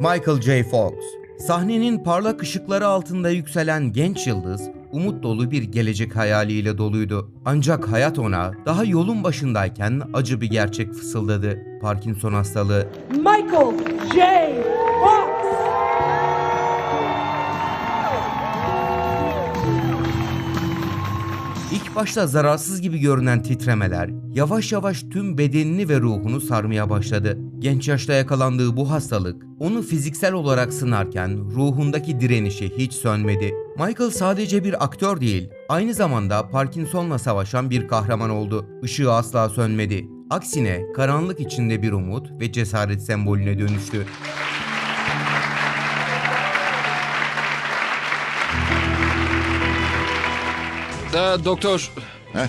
Michael J. Fox Sahnenin parlak ışıkları altında yükselen genç yıldız, umut dolu bir gelecek hayaliyle doluydu. Ancak hayat ona daha yolun başındayken acı bir gerçek fısıldadı. Parkinson hastalığı. Michael J. Başta zararsız gibi görünen titremeler yavaş yavaş tüm bedenini ve ruhunu sarmaya başladı. Genç yaşta yakalandığı bu hastalık onu fiziksel olarak sınarken ruhundaki direnişi hiç sönmedi. Michael sadece bir aktör değil, aynı zamanda Parkinson'la savaşan bir kahraman oldu. Işığı asla sönmedi. Aksine karanlık içinde bir umut ve cesaret sembolüne dönüştü. Aa, doktor, Heh,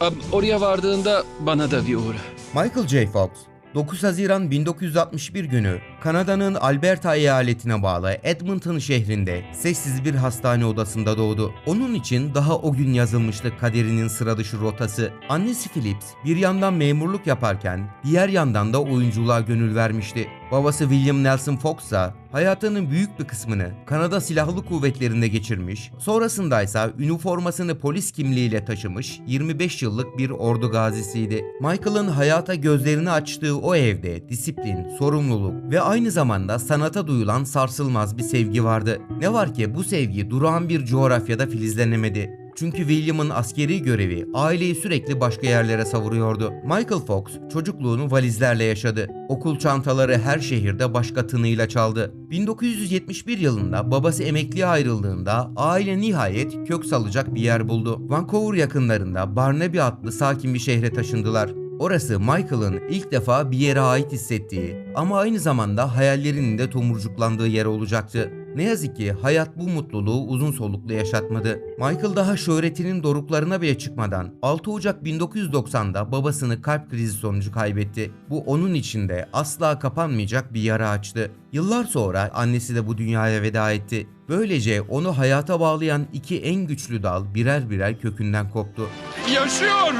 aa, oraya vardığında bana da bir uğra. Michael J. Fox, 9 Haziran 1961 günü Kanada'nın Alberta eyaletine bağlı Edmonton şehrinde sessiz bir hastane odasında doğdu. Onun için daha o gün yazılmıştı kaderinin sıra dışı rotası. Annesi Phillips bir yandan memurluk yaparken diğer yandan da oyunculuğa gönül vermişti. Babası William Nelson Fox ise hayatının büyük bir kısmını Kanada Silahlı Kuvvetleri'nde geçirmiş, sonrasında ise üniformasını polis kimliğiyle taşımış 25 yıllık bir ordu gazisiydi. Michael'ın hayata gözlerini açtığı o evde disiplin, sorumluluk ve aynı zamanda sanata duyulan sarsılmaz bir sevgi vardı. Ne var ki bu sevgi durağan bir coğrafyada filizlenemedi. Çünkü William'ın askeri görevi aileyi sürekli başka yerlere savuruyordu. Michael Fox çocukluğunu valizlerle yaşadı. Okul çantaları her şehirde başka tınıyla çaldı. 1971 yılında babası emekliye ayrıldığında aile nihayet kök salacak bir yer buldu. Vancouver yakınlarında Barnaby adlı sakin bir şehre taşındılar. Orası Michael'ın ilk defa bir yere ait hissettiği ama aynı zamanda hayallerinin de tomurcuklandığı yer olacaktı. Ne yazık ki hayat bu mutluluğu uzun soluklu yaşatmadı. Michael daha şöhretinin doruklarına bile çıkmadan 6 Ocak 1990'da babasını kalp krizi sonucu kaybetti. Bu onun içinde asla kapanmayacak bir yara açtı. Yıllar sonra annesi de bu dünyaya veda etti. Böylece onu hayata bağlayan iki en güçlü dal birer birer kökünden koptu. Yaşıyor!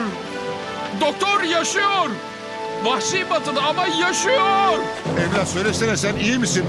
Doktor yaşıyor! Vahşi batıda ama yaşıyor! evlat söylesene sen iyi misin?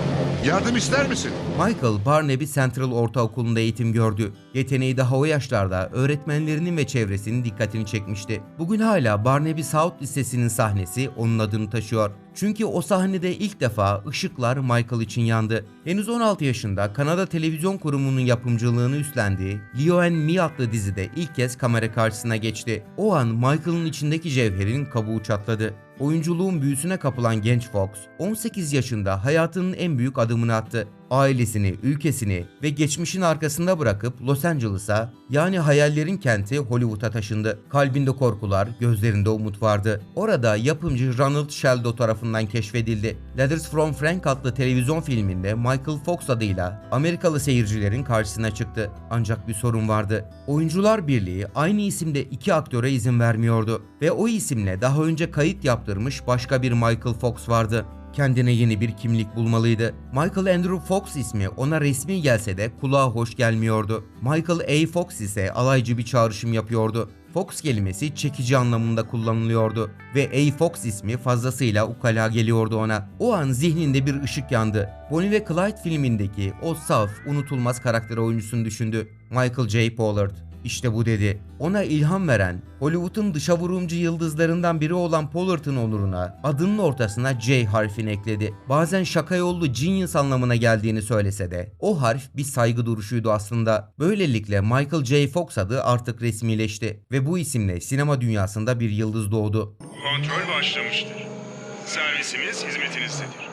Yardım ister misin? Michael Barnaby Central Ortaokulu'nda eğitim gördü. Yeteneği daha o yaşlarda öğretmenlerinin ve çevresinin dikkatini çekmişti. Bugün hala Barnaby South Lisesi'nin sahnesi onun adını taşıyor. Çünkü o sahnede ilk defa ışıklar Michael için yandı. Henüz 16 yaşında Kanada Televizyon Kurumu'nun yapımcılığını üstlendiği Leo and Me adlı dizide ilk kez kamera karşısına geçti. O an Michael'ın içindeki cevherin kabuğu çatladı. Oyunculuğun büyüsüne kapılan genç Fox, 18 yaşında hayatının en büyük adımını attı. Ailesini, ülkesini ve geçmişin arkasında bırakıp Los Angeles'a yani hayallerin kenti Hollywood'a taşındı. Kalbinde korkular, gözlerinde umut vardı. Orada yapımcı Ronald Sheldo tarafından keşfedildi. Letters from Frank adlı televizyon filminde Michael Fox adıyla Amerikalı seyircilerin karşısına çıktı. Ancak bir sorun vardı. Oyuncular Birliği aynı isimde iki aktöre izin vermiyordu ve o isimle daha önce kayıt yaptırmış başka bir Michael Fox vardı. Kendine yeni bir kimlik bulmalıydı. Michael Andrew Fox ismi ona resmi gelse de kulağa hoş gelmiyordu. Michael A. Fox ise alaycı bir çağrışım yapıyordu. Fox kelimesi çekici anlamında kullanılıyordu ve A. Fox ismi fazlasıyla ukala geliyordu ona. O an zihninde bir ışık yandı. Bonnie ve Clyde filmindeki o saf, unutulmaz karakter oyuncusunu düşündü. Michael J. Pollard. İşte bu dedi. Ona ilham veren, Hollywood'un dışa vurumcu yıldızlarından biri olan Pollard'ın onuruna adının ortasına J harfini ekledi. Bazen şaka yollu genius anlamına geldiğini söylese de o harf bir saygı duruşuydu aslında. Böylelikle Michael J. Fox adı artık resmileşti ve bu isimle sinema dünyasında bir yıldız doğdu. Kontrol başlamıştır. Servisimiz hizmetinizdedir.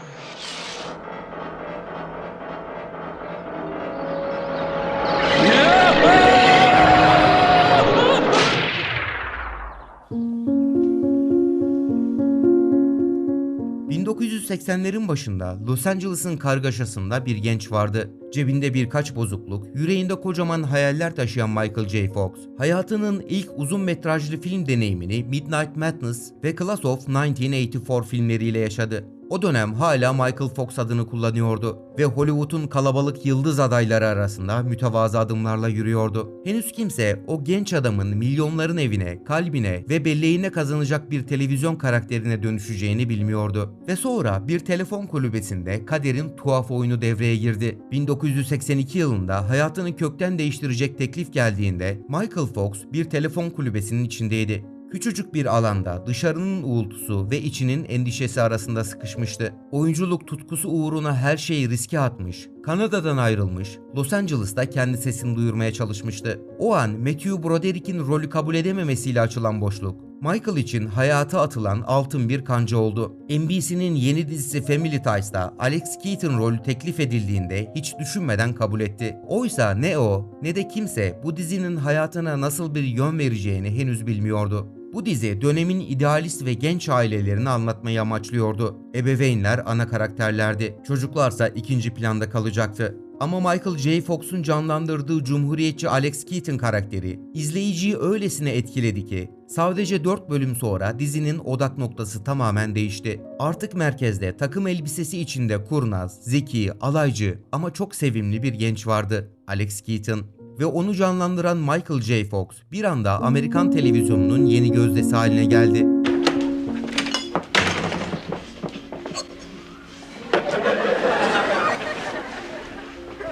...1980'lerin başında Los Angeles'ın kargaşasında bir genç vardı. Cebinde birkaç bozukluk, yüreğinde kocaman hayaller taşıyan Michael J. Fox, hayatının ilk uzun metrajlı film deneyimini Midnight Madness ve Class of 1984 filmleriyle yaşadı. O dönem hala Michael Fox adını kullanıyordu ve Hollywood'un kalabalık yıldız adayları arasında mütevazı adımlarla yürüyordu. Henüz kimse o genç adamın milyonların evine, kalbine ve belleğine kazanacak bir televizyon karakterine dönüşeceğini bilmiyordu. Ve sonra bir telefon kulübesinde kaderin tuhaf oyunu devreye girdi. 1982 yılında hayatını kökten değiştirecek teklif geldiğinde Michael Fox bir telefon kulübesinin içindeydi. Küçücük bir alanda dışarının uğultusu ve içinin endişesi arasında sıkışmıştı. Oyunculuk tutkusu uğruna her şeyi riske atmış, Kanada'dan ayrılmış, Los Angeles'ta kendi sesini duyurmaya çalışmıştı. O an Matthew Broderick'in rolü kabul edememesiyle açılan boşluk, Michael için hayata atılan altın bir kanca oldu. NBC'nin yeni dizisi Family Ties'ta Alex Keaton rolü teklif edildiğinde hiç düşünmeden kabul etti. Oysa ne o ne de kimse bu dizinin hayatına nasıl bir yön vereceğini henüz bilmiyordu. Bu dizi dönemin idealist ve genç ailelerini anlatmayı amaçlıyordu. Ebeveynler ana karakterlerdi. Çocuklarsa ikinci planda kalacaktı. Ama Michael J. Fox'un canlandırdığı Cumhuriyetçi Alex Keaton karakteri izleyiciyi öylesine etkiledi ki sadece 4 bölüm sonra dizinin odak noktası tamamen değişti. Artık merkezde takım elbisesi içinde kurnaz, zeki, alaycı ama çok sevimli bir genç vardı. Alex Keaton ve onu canlandıran Michael J. Fox bir anda Amerikan televizyonunun yeni gözdesi haline geldi.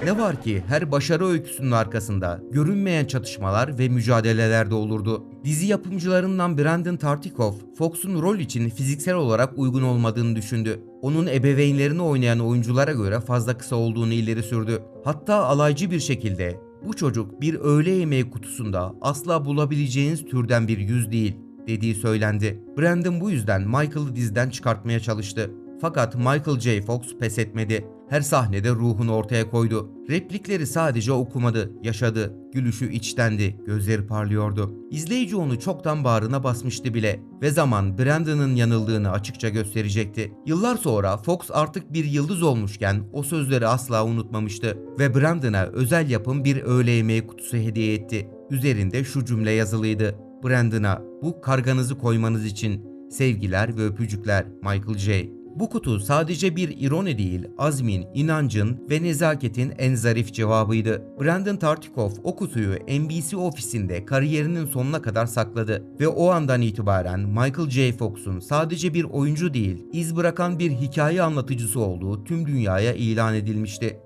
Ne var ki her başarı öyküsünün arkasında görünmeyen çatışmalar ve mücadeleler de olurdu. Dizi yapımcılarından Brandon Tartikoff, Fox'un rol için fiziksel olarak uygun olmadığını düşündü. Onun ebeveynlerini oynayan oyunculara göre fazla kısa olduğunu ileri sürdü. Hatta alaycı bir şekilde bu çocuk bir öğle yemeği kutusunda asla bulabileceğiniz türden bir yüz değil dediği söylendi. Brandon bu yüzden Michael'ı diziden çıkartmaya çalıştı. Fakat Michael J. Fox pes etmedi. Her sahnede ruhunu ortaya koydu. Replikleri sadece okumadı, yaşadı. Gülüşü içtendi, gözleri parlıyordu. İzleyici onu çoktan bağrına basmıştı bile ve zaman Brandon'ın yanıldığını açıkça gösterecekti. Yıllar sonra Fox artık bir yıldız olmuşken o sözleri asla unutmamıştı ve Brandon'a özel yapım bir öğle yemeği kutusu hediye etti. Üzerinde şu cümle yazılıydı. Brandon'a bu karganızı koymanız için sevgiler ve öpücükler Michael J. Bu kutu sadece bir ironi değil, azmin, inancın ve nezaketin en zarif cevabıydı. Brandon Tartikoff o kutuyu NBC ofisinde kariyerinin sonuna kadar sakladı ve o andan itibaren Michael J. Fox'un sadece bir oyuncu değil, iz bırakan bir hikaye anlatıcısı olduğu tüm dünyaya ilan edilmişti.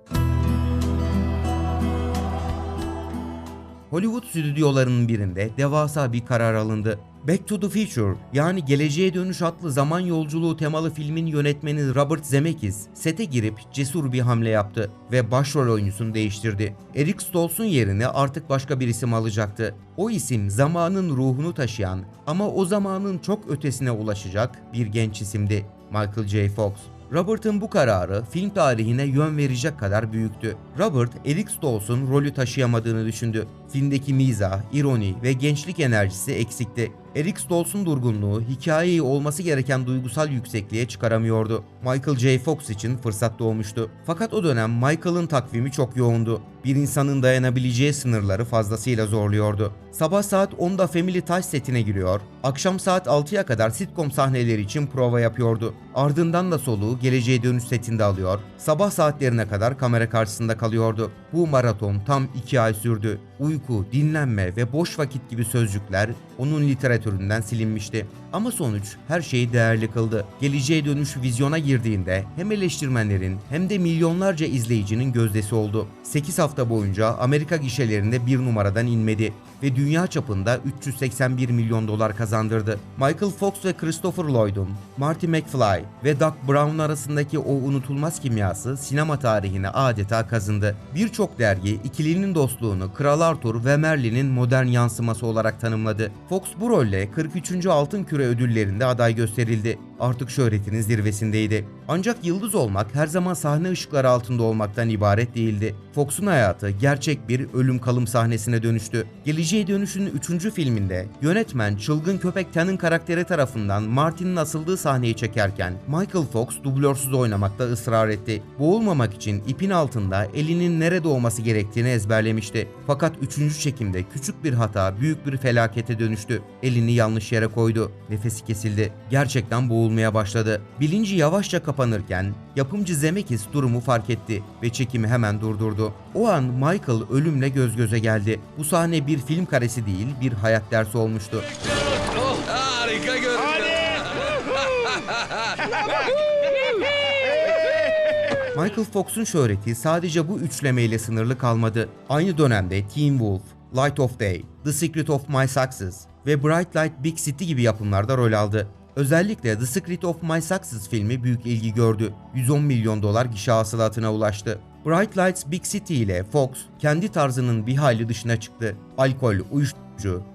Hollywood stüdyolarının birinde devasa bir karar alındı. Back to the Future yani Geleceğe Dönüş adlı zaman yolculuğu temalı filmin yönetmeni Robert Zemeckis sete girip cesur bir hamle yaptı ve başrol oyuncusunu değiştirdi. Eric Stoltz'un yerini artık başka bir isim alacaktı. O isim zamanın ruhunu taşıyan ama o zamanın çok ötesine ulaşacak bir genç isimdi. Michael J. Fox. Robert'ın bu kararı film tarihine yön verecek kadar büyüktü. Robert, Eric Stoltz'un rolü taşıyamadığını düşündü. Filmdeki mizah, ironi ve gençlik enerjisi eksikti. Eric Stoltz'un durgunluğu hikayeyi olması gereken duygusal yüksekliğe çıkaramıyordu. Michael J. Fox için fırsat doğmuştu. Fakat o dönem Michael'ın takvimi çok yoğundu. Bir insanın dayanabileceği sınırları fazlasıyla zorluyordu. Sabah saat 10'da Family Ties setine giriyor, akşam saat 6'ya kadar sitcom sahneleri için prova yapıyordu. Ardından da soluğu geleceğe dönüş setinde alıyor, sabah saatlerine kadar kamera karşısında kalıyordu. Bu maraton tam 2 ay sürdü. Uyku, dinlenme ve boş vakit gibi sözcükler onun literatüründen silinmişti. Ama sonuç her şeyi değerli kıldı. Geleceğe dönüş vizyona girdiğinde hem eleştirmenlerin hem de milyonlarca izleyicinin gözdesi oldu. 8 hafta boyunca Amerika gişelerinde bir numaradan inmedi ve dünya çapında 381 milyon dolar kazandırdı. Michael Fox ve Christopher Lloyd'un, Marty McFly ve Doc Brown arasındaki o unutulmaz kimyası sinema tarihine adeta kazındı. Birçok Birçok dergi ikilinin dostluğunu Kral Arthur ve Merlin'in modern yansıması olarak tanımladı. Fox bu rolle 43. Altın Küre ödüllerinde aday gösterildi. Artık şöhretinin zirvesindeydi. Ancak yıldız olmak her zaman sahne ışıkları altında olmaktan ibaret değildi. Fox'un hayatı gerçek bir ölüm kalım sahnesine dönüştü. Geleceğe Dönüş'ün 3. filminde yönetmen çılgın köpek Tan'ın karakteri tarafından Martin'in asıldığı sahneyi çekerken Michael Fox dublörsüz oynamakta ısrar etti. Boğulmamak için ipin altında elinin nerede olması gerektiğini ezberlemişti. Fakat 3. çekimde küçük bir hata büyük bir felakete dönüştü. Elini yanlış yere koydu. Nefesi kesildi. Gerçekten boğulmaya başladı. Bilinci yavaşça kapanırken yapımcı Zemeckis durumu fark etti ve çekimi hemen durdurdu. O an Michael ölümle göz göze geldi. Bu sahne bir film karesi değil bir hayat dersi olmuştu. Oh, harika görünüyor. Michael Fox'un şöhreti sadece bu üçlemeyle sınırlı kalmadı. Aynı dönemde Teen Wolf, Light of Day, The Secret of My Success ve Bright Light Big City gibi yapımlarda rol aldı. Özellikle The Secret of My Success filmi büyük ilgi gördü. 110 milyon dolar gişe hasılatına ulaştı. Bright Lights Big City ile Fox kendi tarzının bir hayli dışına çıktı. Alkol, uyuşturucu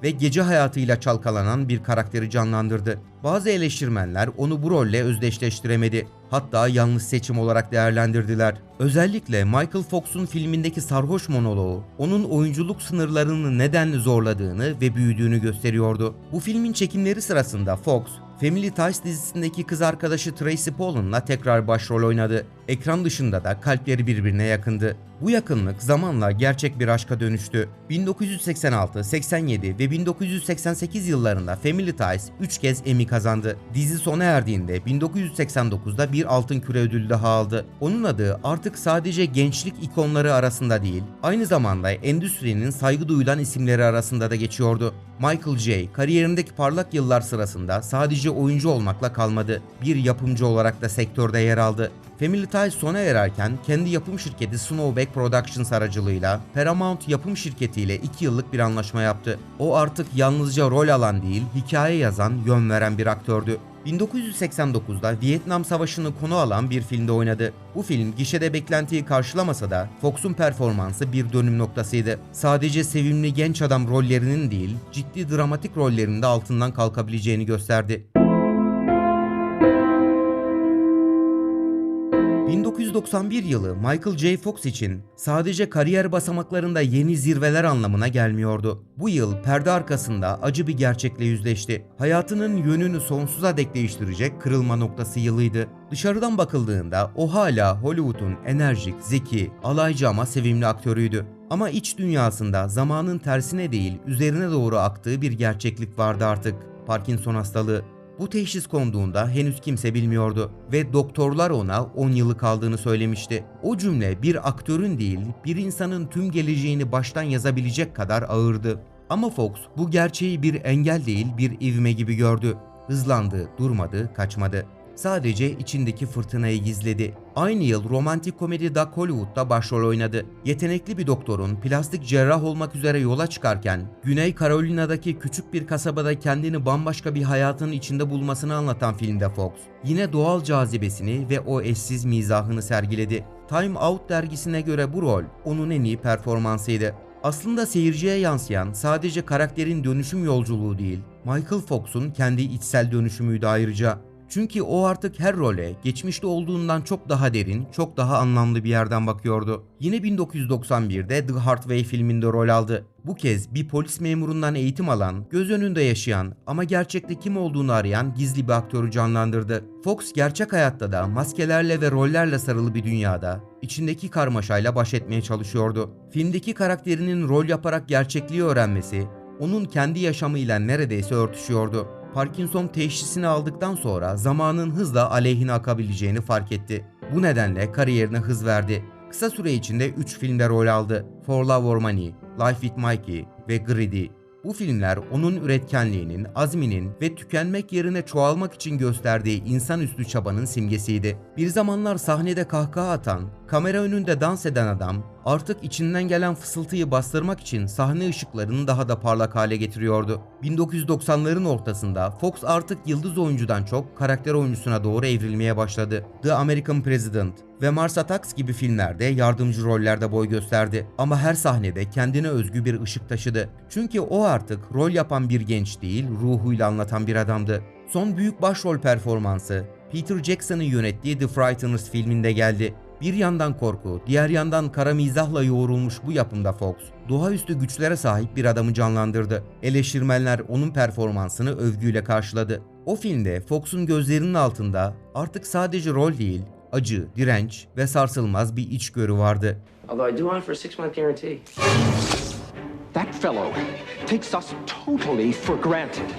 ve gece hayatıyla çalkalanan bir karakteri canlandırdı. Bazı eleştirmenler onu bu rolle özdeşleştiremedi. Hatta yanlış seçim olarak değerlendirdiler. Özellikle Michael Fox'un filmindeki sarhoş monoloğu onun oyunculuk sınırlarını nedenli zorladığını ve büyüdüğünü gösteriyordu. Bu filmin çekimleri sırasında Fox, Family Ties dizisindeki kız arkadaşı Tracy Pollan'la tekrar başrol oynadı. Ekran dışında da kalpleri birbirine yakındı. Bu yakınlık zamanla gerçek bir aşka dönüştü. 1986, 87 ve 1988 yıllarında Family Ties 3 kez Emmy kazandı. Dizi sona erdiğinde 1989'da bir altın küre ödülü daha aldı. Onun adı artık sadece gençlik ikonları arasında değil, aynı zamanda endüstrinin saygı duyulan isimleri arasında da geçiyordu. Michael J. kariyerindeki parlak yıllar sırasında sadece oyuncu olmakla kalmadı. Bir yapımcı olarak da sektörde yer aldı. Family Ties sona ererken kendi yapım şirketi Snowback Productions aracılığıyla Paramount yapım şirketiyle 2 yıllık bir anlaşma yaptı. O artık yalnızca rol alan değil, hikaye yazan, yön veren bir aktördü. 1989'da Vietnam Savaşı'nı konu alan bir filmde oynadı. Bu film gişede beklentiyi karşılamasa da Fox'un performansı bir dönüm noktasıydı. Sadece sevimli genç adam rollerinin değil, ciddi dramatik rollerinde altından kalkabileceğini gösterdi. 1991 yılı Michael J. Fox için sadece kariyer basamaklarında yeni zirveler anlamına gelmiyordu. Bu yıl perde arkasında acı bir gerçekle yüzleşti. Hayatının yönünü sonsuza dek değiştirecek kırılma noktası yılıydı. Dışarıdan bakıldığında o hala Hollywood'un enerjik, zeki, alaycı ama sevimli aktörüydü. Ama iç dünyasında zamanın tersine değil üzerine doğru aktığı bir gerçeklik vardı artık. Parkinson hastalığı. Bu teşhis konduğunda henüz kimse bilmiyordu ve doktorlar ona 10 yılı kaldığını söylemişti. O cümle bir aktörün değil, bir insanın tüm geleceğini baştan yazabilecek kadar ağırdı. Ama Fox bu gerçeği bir engel değil bir ivme gibi gördü. Hızlandı, durmadı, kaçmadı. Sadece içindeki fırtınayı gizledi. Aynı yıl romantik komedi Doc Hollywood'da başrol oynadı. Yetenekli bir doktorun plastik cerrah olmak üzere yola çıkarken Güney Carolina'daki küçük bir kasabada kendini bambaşka bir hayatın içinde bulmasını anlatan filmde Fox, yine doğal cazibesini ve o eşsiz mizahını sergiledi. Time Out dergisine göre bu rol onun en iyi performansıydı. Aslında seyirciye yansıyan sadece karakterin dönüşüm yolculuğu değil, Michael Fox'un kendi içsel dönüşümüydü ayrıca. Çünkü o artık her role geçmişte olduğundan çok daha derin, çok daha anlamlı bir yerden bakıyordu. Yine 1991'de The Hard Way filminde rol aldı. Bu kez bir polis memurundan eğitim alan, göz önünde yaşayan ama gerçekte kim olduğunu arayan gizli bir aktörü canlandırdı. Fox gerçek hayatta da maskelerle ve rollerle sarılı bir dünyada içindeki karmaşayla baş etmeye çalışıyordu. Filmdeki karakterinin rol yaparak gerçekliği öğrenmesi, onun kendi yaşamıyla neredeyse örtüşüyordu. Parkinson teşhisini aldıktan sonra zamanın hızla aleyhine akabileceğini fark etti. Bu nedenle kariyerine hız verdi. Kısa süre içinde 3 filmde rol aldı. For Love or Money, Life with Mikey ve Greedy. Bu filmler onun üretkenliğinin, azminin ve tükenmek yerine çoğalmak için gösterdiği insanüstü çabanın simgesiydi. Bir zamanlar sahnede kahkaha atan, kamera önünde dans eden adam, Artık içinden gelen fısıltıyı bastırmak için sahne ışıklarını daha da parlak hale getiriyordu. 1990'ların ortasında Fox artık yıldız oyuncudan çok karakter oyuncusuna doğru evrilmeye başladı. The American President ve Mars Attacks gibi filmlerde yardımcı rollerde boy gösterdi. Ama her sahnede kendine özgü bir ışık taşıdı. Çünkü o artık rol yapan bir genç değil, ruhuyla anlatan bir adamdı. Son büyük başrol performansı Peter Jackson'ın yönettiği The Frighteners filminde geldi. Bir yandan korku, diğer yandan kara mizahla yoğrulmuş bu yapımda Fox, doğaüstü güçlere sahip bir adamı canlandırdı. Eleştirmenler onun performansını övgüyle karşıladı. O filmde Fox'un gözlerinin altında artık sadece rol değil, acı, direnç ve sarsılmaz bir içgörü vardı. Although I do offer a six-month guarantee. That fellow takes us totally for granted.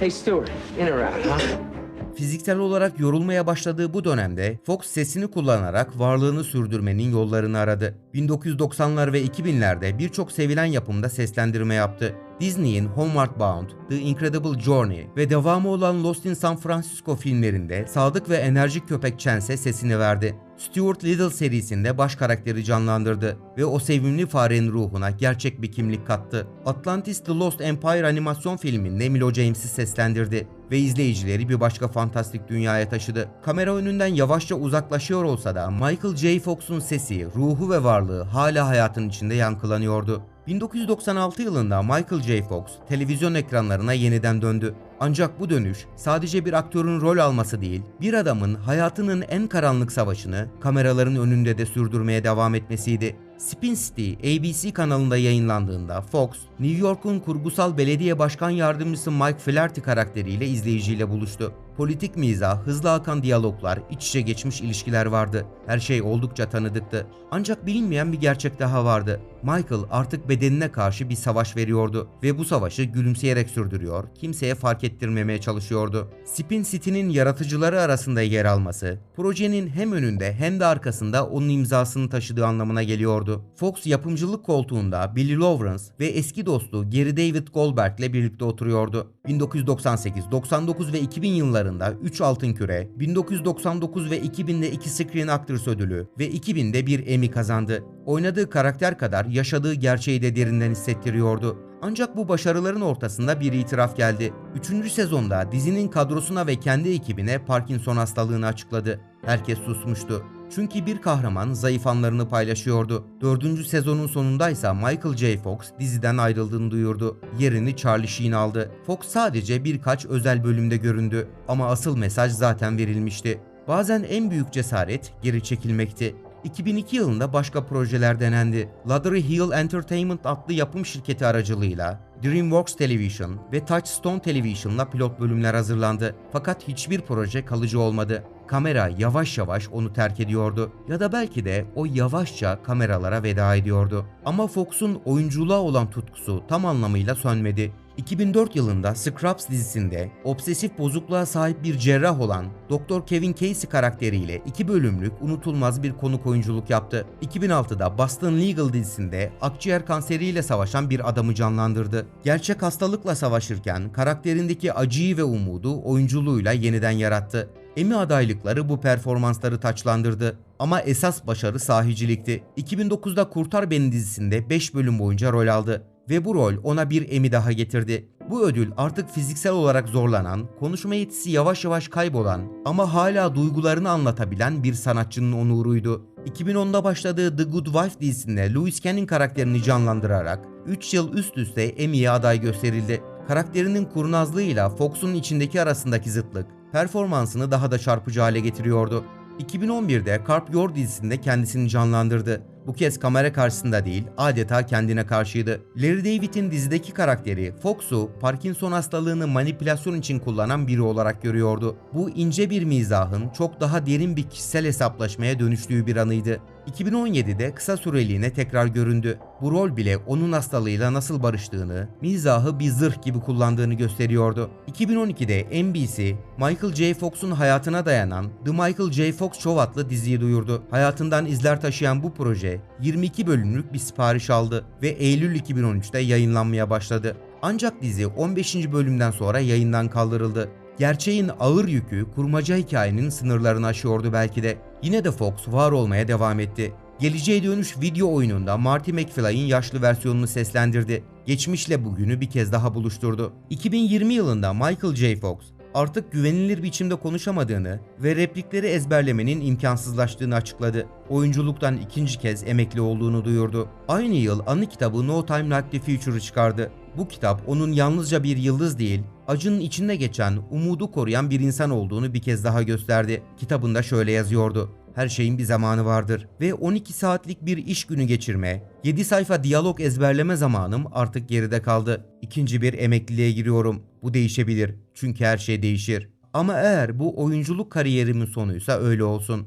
Hey, Stewart, in or out, huh? Fiziksel olarak yorulmaya başladığı bu dönemde Fox sesini kullanarak varlığını sürdürmenin yollarını aradı. 1990'lar ve 2000'lerde birçok sevilen yapımda seslendirme yaptı. Disney'in Homeward Bound, The Incredible Journey ve devamı olan Lost in San Francisco filmlerinde sadık ve enerjik köpek Chance'e sesini verdi. Stuart Little serisinde baş karakteri canlandırdı ve o sevimli farenin ruhuna gerçek bir kimlik kattı. Atlantis The Lost Empire animasyon filminde Milo James'i seslendirdi ve izleyicileri bir başka fantastik dünyaya taşıdı. Kamera önünden yavaşça uzaklaşıyor olsa da Michael J. Fox'un sesi, ruhu ve varlığı hala hayatın içinde yankılanıyordu. 1996 yılında Michael J. Fox televizyon ekranlarına yeniden döndü. Ancak bu dönüş sadece bir aktörün rol alması değil, bir adamın hayatının en karanlık savaşını kameraların önünde de sürdürmeye devam etmesiydi. Spin City ABC kanalında yayınlandığında Fox, New York'un kurgusal belediye başkan yardımcısı Mike Flaherty karakteriyle izleyiciyle buluştu. Politik mizah, hızlı akan diyaloglar, iç içe geçmiş ilişkiler vardı. Her şey oldukça tanıdıktı. Ancak bilinmeyen bir gerçek daha vardı. Michael artık bedenine karşı bir savaş veriyordu ve bu savaşı gülümseyerek sürdürüyor, kimseye fark ettirmemeye çalışıyordu. Spin City'nin yaratıcıları arasında yer alması, projenin hem önünde hem de arkasında onun imzasını taşıdığı anlamına geliyordu. Fox yapımcılık koltuğunda Billy Lawrence ve eski dostu Gary David Goldberg ile birlikte oturuyordu. 1998, 99 ve 2000 yıllarında 3 Altın Küre, 1999 ve 2000'de 2 Screen Actors ödülü ve 2000'de bir Emmy kazandı. Oynadığı karakter kadar yaşadığı gerçeği de derinden hissettiriyordu. Ancak bu başarıların ortasında bir itiraf geldi. Üçüncü sezonda dizinin kadrosuna ve kendi ekibine Parkinson hastalığını açıkladı. Herkes susmuştu. Çünkü bir kahraman zayıf anlarını paylaşıyordu. Dördüncü sezonun sonundaysa Michael J. Fox diziden ayrıldığını duyurdu. Yerini Charlie Sheen aldı. Fox sadece birkaç özel bölümde göründü ama asıl mesaj zaten verilmişti. Bazen en büyük cesaret geri çekilmekti. 2002 yılında başka projeler denendi. Ladder Hill Entertainment adlı yapım şirketi aracılığıyla DreamWorks Television ve Touchstone Television'la pilot bölümler hazırlandı. Fakat hiçbir proje kalıcı olmadı. Kamera yavaş yavaş onu terk ediyordu ya da belki de o yavaşça kameralara veda ediyordu. Ama Fox'un oyunculuğa olan tutkusu tam anlamıyla sönmedi. 2004 yılında Scrubs dizisinde obsesif bozukluğa sahip bir cerrah olan Dr. Kevin Casey karakteriyle iki bölümlük unutulmaz bir konuk oyunculuk yaptı. 2006'da Boston Legal dizisinde akciğer kanseriyle savaşan bir adamı canlandırdı. Gerçek hastalıkla savaşırken karakterindeki acıyı ve umudu oyunculuğuyla yeniden yarattı. Emmy adaylıkları bu performansları taçlandırdı. Ama esas başarı sahicilikti. 2009'da Kurtar Beni dizisinde 5 bölüm boyunca rol aldı ve bu rol ona bir Emmy daha getirdi. Bu ödül artık fiziksel olarak zorlanan, konuşma yetisi yavaş yavaş kaybolan ama hala duygularını anlatabilen bir sanatçının onuruydu. 2010'da başladığı The Good Wife dizisinde Louis Canning karakterini canlandırarak 3 yıl üst üste Emmy'ye aday gösterildi. Karakterinin kurnazlığıyla Fox'un içindeki arasındaki zıtlık performansını daha da çarpıcı hale getiriyordu. 2011'de Carp Your dizisinde kendisini canlandırdı. Bu kez kamera karşısında değil, adeta kendine karşıydı. Larry David'in dizideki karakteri Fox'u Parkinson hastalığını manipülasyon için kullanan biri olarak görüyordu. Bu ince bir mizahın çok daha derin bir kişisel hesaplaşmaya dönüştüğü bir anıydı. 2017'de kısa süreliğine tekrar göründü. Bu rol bile onun hastalığıyla nasıl barıştığını, mizahı bir zırh gibi kullandığını gösteriyordu. 2012'de NBC, Michael J. Fox'un hayatına dayanan The Michael J. Fox Show adlı diziyi duyurdu. Hayatından izler taşıyan bu proje 22 bölümlük bir sipariş aldı ve Eylül 2013'te yayınlanmaya başladı. Ancak dizi 15. bölümden sonra yayından kaldırıldı. Gerçeğin ağır yükü kurmaca hikayenin sınırlarını aşıyordu belki de. Yine de Fox var olmaya devam etti. Geleceğe Dönüş video oyununda Marty McFly'in yaşlı versiyonunu seslendirdi. Geçmişle bugünü bir kez daha buluşturdu. 2020 yılında Michael J. Fox artık güvenilir biçimde konuşamadığını ve replikleri ezberlemenin imkansızlaştığını açıkladı. Oyunculuktan ikinci kez emekli olduğunu duyurdu. Aynı yıl anı kitabı No Time Like the Future'ı çıkardı. Bu kitap onun yalnızca bir yıldız değil, acının içinde geçen, umudu koruyan bir insan olduğunu bir kez daha gösterdi. Kitabında şöyle yazıyordu. Her şeyin bir zamanı vardır ve 12 saatlik bir iş günü geçirme, 7 sayfa diyalog ezberleme zamanım artık geride kaldı. İkinci bir emekliliğe giriyorum. Bu değişebilir. Çünkü her şey değişir. Ama eğer bu oyunculuk kariyerimin sonuysa öyle olsun.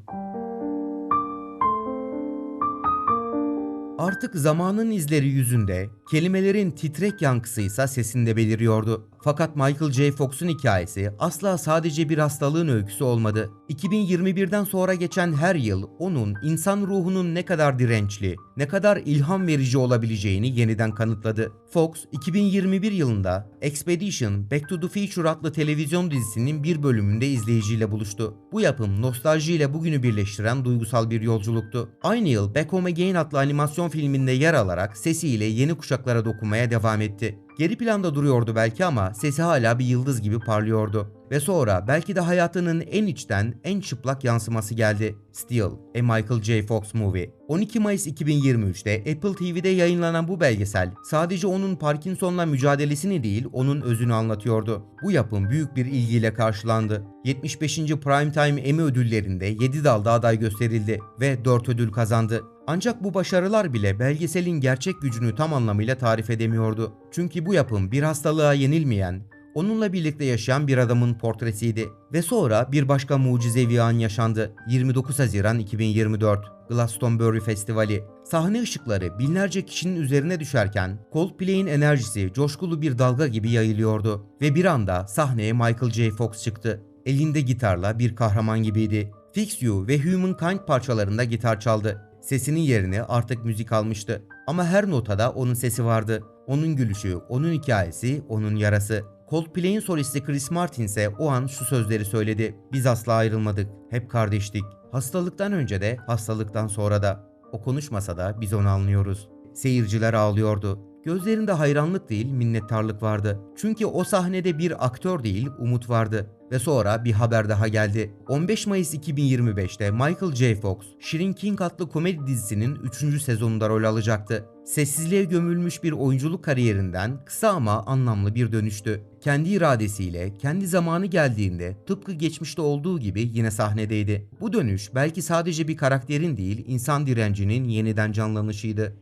Artık zamanın izleri yüzünde, kelimelerin titrek yankısıysa sesinde beliriyordu. Fakat Michael J. Fox'un hikayesi asla sadece bir hastalığın öyküsü olmadı. 2021'den sonra geçen her yıl onun insan ruhunun ne kadar dirençli, ne kadar ilham verici olabileceğini yeniden kanıtladı. Fox, 2021 yılında Expedition Back to the Future adlı televizyon dizisinin bir bölümünde izleyiciyle buluştu. Bu yapım nostaljiyle bugünü birleştiren duygusal bir yolculuktu. Aynı yıl Back Home Again adlı animasyon filminde yer alarak sesiyle yeni kuşaklara dokunmaya devam etti. Geri planda duruyordu belki ama sesi hala bir yıldız gibi parlıyordu. Ve sonra belki de hayatının en içten, en çıplak yansıması geldi. Still, A Michael J. Fox Movie. 12 Mayıs 2023'te Apple TV'de yayınlanan bu belgesel sadece onun Parkinson'la mücadelesini değil, onun özünü anlatıyordu. Bu yapım büyük bir ilgiyle karşılandı. 75. Primetime Emmy ödüllerinde 7 dalda aday gösterildi ve 4 ödül kazandı. Ancak bu başarılar bile belgeselin gerçek gücünü tam anlamıyla tarif edemiyordu. Çünkü bu yapım bir hastalığa yenilmeyen, onunla birlikte yaşayan bir adamın portresiydi. Ve sonra bir başka mucizevi an yaşandı. 29 Haziran 2024 Glastonbury Festivali. Sahne ışıkları binlerce kişinin üzerine düşerken Coldplay'in enerjisi coşkulu bir dalga gibi yayılıyordu. Ve bir anda sahneye Michael J. Fox çıktı. Elinde gitarla bir kahraman gibiydi. Fix You ve Humankind parçalarında gitar çaldı. Sesinin yerini artık müzik almıştı. Ama her notada onun sesi vardı. Onun gülüşü, onun hikayesi, onun yarası. Coldplay'in solisti Chris Martin ise o an şu sözleri söyledi. Biz asla ayrılmadık. Hep kardeştik. Hastalıktan önce de, hastalıktan sonra da. O konuşmasa da biz onu anlıyoruz. Seyirciler ağlıyordu. Gözlerinde hayranlık değil minnettarlık vardı. Çünkü o sahnede bir aktör değil umut vardı. Ve sonra bir haber daha geldi. 15 Mayıs 2025'te Michael J. Fox, Shirin King adlı komedi dizisinin 3. sezonunda rol alacaktı. Sessizliğe gömülmüş bir oyunculuk kariyerinden kısa ama anlamlı bir dönüştü. Kendi iradesiyle, kendi zamanı geldiğinde tıpkı geçmişte olduğu gibi yine sahnedeydi. Bu dönüş belki sadece bir karakterin değil, insan direncinin yeniden canlanışıydı.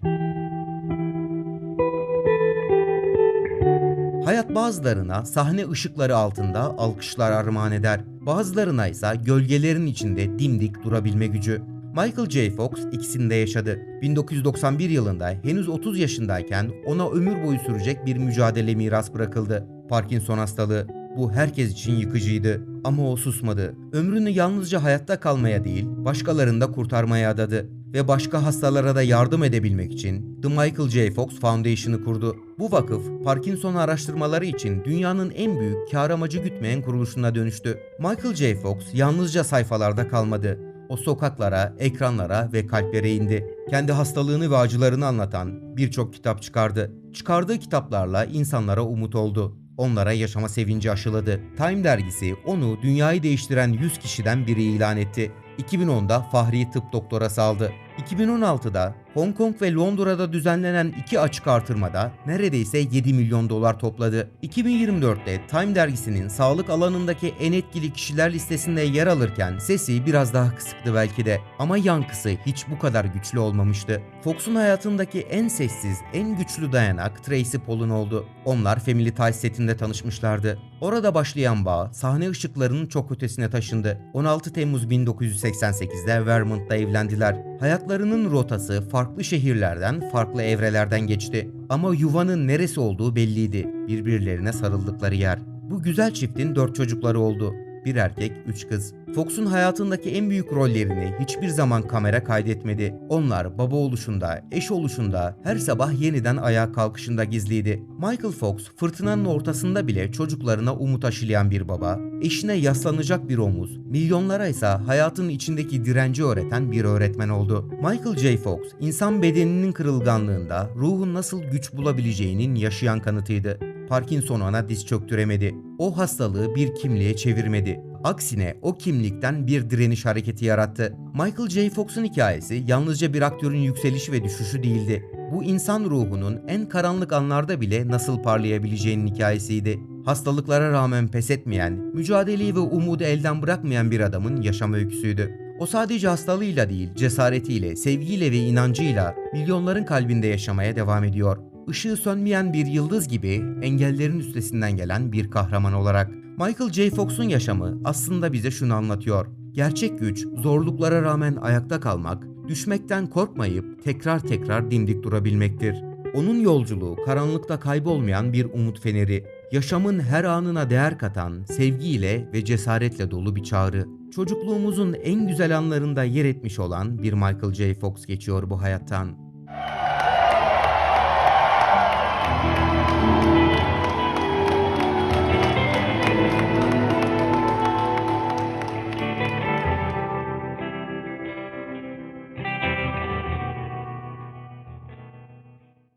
Hayat bazılarına sahne ışıkları altında alkışlar armağan eder. Bazılarına ise gölgelerin içinde dimdik durabilme gücü. Michael J. Fox ikisini de yaşadı. 1991 yılında henüz 30 yaşındayken ona ömür boyu sürecek bir mücadele miras bırakıldı. Parkinson hastalığı. Bu herkes için yıkıcıydı. Ama o susmadı. Ömrünü yalnızca hayatta kalmaya değil, başkalarını da kurtarmaya adadı. Ve başka hastalara da yardım edebilmek için The Michael J. Fox Foundation'ı kurdu. Bu vakıf, Parkinson araştırmaları için dünyanın en büyük kar amacı gütmeyen kuruluşuna dönüştü. Michael J. Fox yalnızca sayfalarda kalmadı. O sokaklara, ekranlara ve kalplere indi. Kendi hastalığını ve acılarını anlatan birçok kitap çıkardı. Çıkardığı kitaplarla insanlara umut oldu. Onlara yaşama sevinci aşıladı. Time dergisi onu dünyayı değiştiren 100 kişiden biri ilan etti. 2010'da Fahri Tıp Doktorası aldı. 2016'da Hong Kong ve Londra'da düzenlenen iki açık artırmada neredeyse 7 milyon dolar topladı. 2024'te Time dergisinin sağlık alanındaki en etkili kişiler listesinde yer alırken sesi biraz daha kısıktı belki de ama yankısı hiç bu kadar güçlü olmamıştı. Fox'un hayatındaki en sessiz, en güçlü dayanak Tracy Pollan oldu. Onlar Family Ties setinde tanışmışlardı. Orada başlayan bağ sahne ışıklarının çok ötesine taşındı. 16 Temmuz 1988'de Vermont'ta evlendiler. Hayatlarının rotası farklı şehirlerden, farklı evrelerden geçti. Ama yuvanın neresi olduğu belliydi. Birbirlerine sarıldıkları yer. Bu güzel çiftin dört çocukları oldu. Bir erkek, üç kız. Fox'un hayatındaki en büyük rollerini hiçbir zaman kamera kaydetmedi. Onlar baba oluşunda, eş oluşunda, her sabah yeniden ayağa kalkışında gizliydi. Michael Fox fırtınanın ortasında bile çocuklarına umut aşılayan bir baba, eşine yaslanacak bir omuz, milyonlara ise hayatın içindeki direnci öğreten bir öğretmen oldu. Michael J. Fox, insan bedeninin kırılganlığında ruhun nasıl güç bulabileceğinin yaşayan kanıtıydı. Parkinson ona diz çöktüremedi. O hastalığı bir kimliğe çevirmedi. Aksine o kimlikten bir direniş hareketi yarattı. Michael J. Fox'un hikayesi yalnızca bir aktörün yükselişi ve düşüşü değildi. Bu insan ruhunun en karanlık anlarda bile nasıl parlayabileceğinin hikayesiydi. Hastalıklara rağmen pes etmeyen, mücadeleyi ve umudu elden bırakmayan bir adamın yaşam öyküsüydü. O sadece hastalığıyla değil, cesaretiyle, sevgiyle ve inancıyla milyonların kalbinde yaşamaya devam ediyor. Işığı sönmeyen bir yıldız gibi engellerin üstesinden gelen bir kahraman olarak. Michael J. Fox'un yaşamı aslında bize şunu anlatıyor. Gerçek güç, zorluklara rağmen ayakta kalmak, düşmekten korkmayıp tekrar tekrar dimdik durabilmektir. Onun yolculuğu karanlıkta kaybolmayan bir umut feneri, yaşamın her anına değer katan, sevgiyle ve cesaretle dolu bir çağrı. Çocukluğumuzun en güzel anlarında yer etmiş olan bir Michael J. Fox geçiyor bu hayattan.